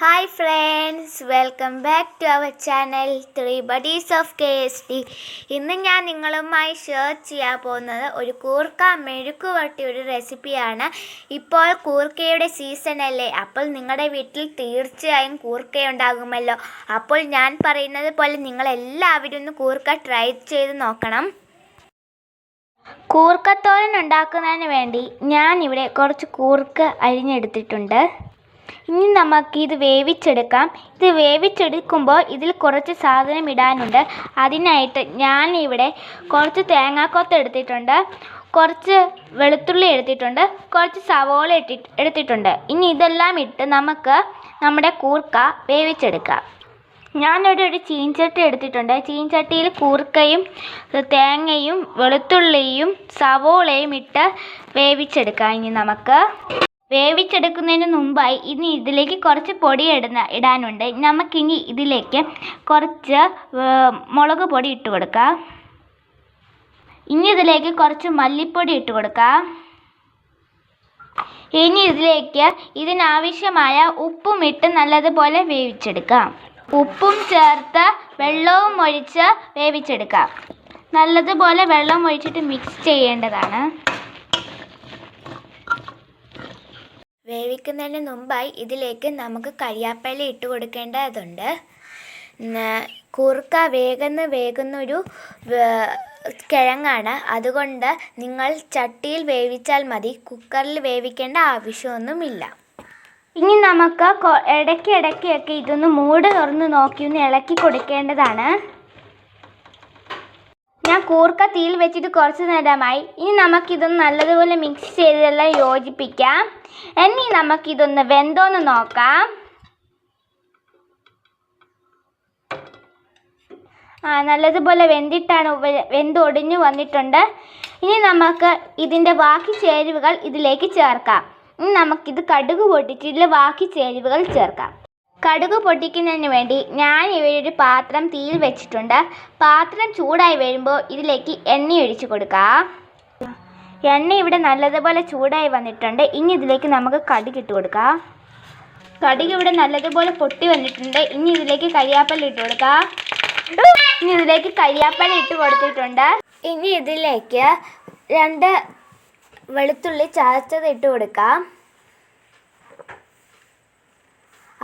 Hi friends welcome back to our channel three buddies of K S T ഇന്ന് ഞാൻ നിങ്ങളുമായി share ചെയ്യാൻ പോകുന്നത് ഒരു കൂർക്ക മെഴുക്ക് വട്ടി ഒരു റെസിപ്പിയാണ് ഇപ്പോൾ കൂർക്കയുടെ സീസൺ അല്ലേ? അപ്പോൾ നിങ്ങളുടെ വീട്ടിൽ തീർച്ചയായും കൂർക്ക ഉണ്ടാകുമല്ലോ. അപ്പോൾ ഞാൻ പറയുന്നത് പോലെ നിങ്ങളെല്ലാവരും ഒന്ന് കൂർക്ക ട്രൈ ചെയ്ത് നോക്കണം. കൂർക്കത്തോരൻ ഉണ്ടാക്കുന്നതിന് വേണ്ടി ഞാനിവിടെ കുറച്ച് കൂർക്ക അരിഞ്ഞെടുത്തിട്ടുണ്ട്. ഇനി നമുക്ക് ഇത് വേവിച്ചെടുക്കാം. ഇത് വേവിച്ചെടുക്കുമ്പോൾ ഇതിൽ കുറച്ച് സാധനം ഇടാനുണ്ട്. അതിനായിട്ട് ഞാൻ ഇവിടെ കുറച്ച് തേങ്ങാക്കൊത്ത് എടുത്തിട്ടുണ്ട്. കുറച്ച് വെളുത്തുള്ളി എടുത്തിട്ടുണ്ട്. കുറച്ച് സവോള ഇട്ടി എടുത്തിട്ടുണ്ട്. ഇനി ഇതെല്ലാം ഇട്ട് നമുക്ക് നമ്മുടെ കൂർക്ക വേവിച്ചെടുക്കാം. ഞാനിവിടെ ഒരു ചീൻചട്ടി എടുത്തിട്ടുണ്ട്. ചീൻചട്ടിയിൽ കൂർക്കയും തേങ്ങയും വെളുത്തുള്ളിയും സവോളയും ഇട്ട് വേവിച്ചെടുക്കാം ഇനി നമുക്ക്. വേവിച്ചെടുക്കുന്നതിന് മുമ്പായി ഇനി ഇതിലേക്ക് കുറച്ച് പൊടി ഇടുന്ന ഇടാനുണ്ട്. നമുക്കിനി ഇതിലേക്ക് കുറച്ച് മുളക് പൊടി ഇട്ട് കൊടുക്കാം. ഇനി ഇതിലേക്ക് കുറച്ച് മല്ലിപ്പൊടി ഇട്ട് കൊടുക്കാം. ഇനി ഇതിലേക്ക് ഇതിനാവശ്യമായ ഉപ്പും ഇട്ട് നല്ലതുപോലെ വേവിച്ചെടുക്കാം. ഉപ്പും ചേർത്ത് വെള്ളവും ഒഴിച്ച് വേവിച്ചെടുക്കാം. നല്ലതുപോലെ വെള്ളം ഒഴിച്ചിട്ട് മിക്സ് ചെയ്യേണ്ടതാണ്. വേവിക്കുന്നതിന് മുമ്പായി ഇതിലേക്ക് നമുക്ക് കരിയാപ്പല ഇട്ട് കൊടുക്കേണ്ടതുണ്ട്. കുറുക്ക വേഗന്ന് വേകുന്നൊരു കിഴങ്ങാണ്. അതുകൊണ്ട് നിങ്ങൾ ചട്ടിയിൽ വേവിച്ചാൽ മതി. കുക്കറിൽ വേവിക്കേണ്ട ആവശ്യമൊന്നുമില്ല. ഇനി നമുക്ക് ഇടയ്ക്കിടയ്ക്കൊക്കെ ഇതൊന്ന് മൂട് തുറന്ന് നോക്കി ഒന്ന് ഇളക്കി കൊടുക്കേണ്ടതാണ്. ഞാൻ കൂർക്ക തീയിൽ വെച്ചിട്ട് കുറച്ച് നേരമായി. ഇനി നമുക്കിതൊന്ന് നല്ലതുപോലെ മിക്സ് ചെയ്തെല്ലാം യോജിപ്പിക്കാം. ഇനി നമുക്കിതൊന്ന് വെന്തോന്ന് നോക്കാം. ആ നല്ലതുപോലെ വെന്തിട്ടാണ് വെ- വെന്ത് ഒടിഞ്ഞു വന്നിട്ടുണ്ട്. ഇനി നമുക്ക് ഇതിന്റെ ബാക്കി ചേരുവകൾ ഇതിലേക്ക് ചേർക്കാം. ഇനി നമുക്കിത് കടുക് പൊട്ടിച്ചിട്ടുള്ള ബാക്കി ചേരുവകൾ ചേർക്കാം. കടുക് പൊട്ടിക്കുന്നതിന് വേണ്ടി ഞാൻ ഇവിടെ ഒരു പാത്രം തീയിൽ വെച്ചിട്ടുണ്ട്. പാത്രം ചൂടായി വരുമ്പോൾ ഇതിലേക്ക് എണ്ണ ഒഴിച്ചു എണ്ണ ഇവിടെ നല്ലതുപോലെ ചൂടായി വന്നിട്ടുണ്ട്. ഇനി ഇതിലേക്ക് നമുക്ക് കടുക് ഇട്ട് കൊടുക്കാം. കടുക് ഇവിടെ നല്ലതുപോലെ പൊട്ടി വന്നിട്ടുണ്ട്. ഇനി ഇതിലേക്ക് കരിയാപ്പല ഇട്ട് കൊടുക്കാം. ഇനി ഇതിലേക്ക് കരിയാപ്പല ഇട്ട് കൊടുത്തിട്ടുണ്ട്. ഇനി ഇതിലേക്ക് രണ്ട് വെളുത്തുള്ളി ചതച്ചത് ഇട്ട് കൊടുക്കാം.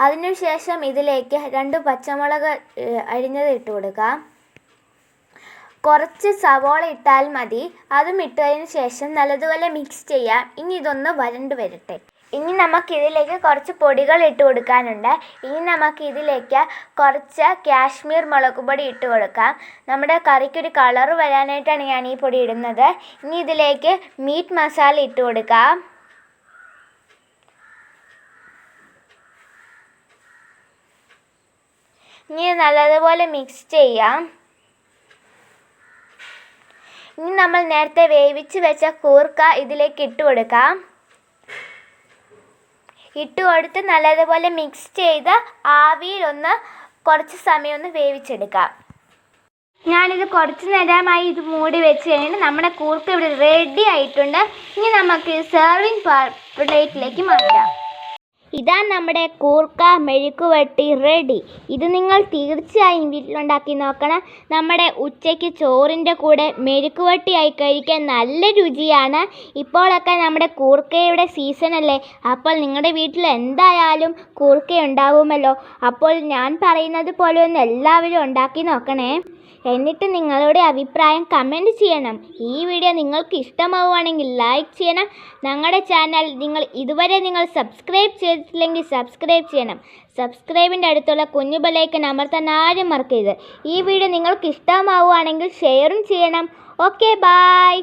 അതിനുശേഷം ഇതിലേക്ക് രണ്ട് പച്ചമുളക് അരിഞ്ഞത് ഇട്ട് കൊടുക്കാം. കുറച്ച് സവോള ഇട്ടാൽ മതി. അതും ഇട്ടതിന് ശേഷം നല്ലതുപോലെ മിക്സ് ചെയ്യാം. ഇനി ഇതൊന്ന് വരണ്ട് വരട്ടെ. ഇനി നമുക്ക് ഇതിലേക്ക് കുറച്ച് പൊടികൾ ഇട്ട് കൊടുക്കാനുണ്ട്. ഇനി നമുക്ക് ഇതിലേക്ക് കുറച്ച് കാശ്മീർ മുളക് പൊടി ഇട്ട് കൊടുക്കാം. നമ്മുടെ കറിക്കൊരു കളർ വരാനായിട്ടാണ് ഞാൻ ഈ പൊടി ഇടുന്നത്. ഇനി ഇതിലേക്ക് മീറ്റ് മസാല ഇട്ട് കൊടുക്കാം. ഇനി നല്ലതുപോലെ മിക്സ് ചെയ്യാം. ഇനി നമ്മൾ നേരത്തെ വേവിച്ച് വെച്ച കൂർക്ക ഇതിലേക്ക് ഇട്ട് കൊടുക്കാം. ഇട്ട് കൊടുത്ത് നല്ലതുപോലെ മിക്സ് ചെയ്ത് ആവിയിലൊന്ന് കുറച്ച് സമയം ഒന്ന് വേവിച്ചെടുക്കാം. ഞാനിത് കുറച്ച് നേരമായി ഇത് മൂടി വെച്ച് കഴിഞ്ഞിട്ട് നമ്മുടെ കൂർക്ക ഇവിടെ റെഡി ആയിട്ടുണ്ട്. ഇനി നമുക്ക് സെർവിങ് പ്ലേറ്റിലേക്ക് മാറ്റാം. ഇതാ നമ്മുടെ കൂർക്ക മെഴുക്കുവട്ടി റെഡി ഇത് നിങ്ങൾ തീർച്ചയായും വീട്ടിലുണ്ടാക്കി നോക്കണം. നമ്മുടെ ഉച്ചയ്ക്ക് ചോറിന്റെ കൂടെ മെഴുക്കുവട്ടിയായി കഴിക്കാൻ നല്ല രുചിയാണ്. ഇപ്പോഴൊക്കെ നമ്മുടെ കൂർക്കയുടെ സീസണല്ലേ അപ്പോൾ നിങ്ങളുടെ വീട്ടിൽ എന്തായാലും കൂർക്കയുണ്ടാവുമല്ലോ. അപ്പോൾ ഞാൻ പറയുന്നത് പോലെ ഒന്ന് എല്ലാവരും ഉണ്ടാക്കി നോക്കണേ. എന്നിട്ട് നിങ്ങളുടെ അഭിപ്രായം കമന്റ് ചെയ്യണം. ഈ വീഡിയോ നിങ്ങൾക്ക് ഇഷ്ടമാവുകയാണെങ്കിൽ ലൈക്ക് ചെയ്യണം. ഞങ്ങളുടെ ചാനൽ നിങ്ങൾ ഇതുവരെ നിങ്ങൾ സബ്സ്ക്രൈബ് ചെയ്തിട്ടില്ലെങ്കിൽ സബ്സ്ക്രൈബ് ചെയ്യണം. സബ്സ്ക്രൈബിന്റെ അടുത്തുള്ള കുഞ്ഞു ബെല്ലൈക്കൻ അമർത്താൻ ആരും മറക്കരുത്. ഈ വീഡിയോ നിങ്ങൾക്ക് ഇഷ്ടമാവുകയാണെങ്കിൽ ഷെയറും ചെയ്യണം. Okay bye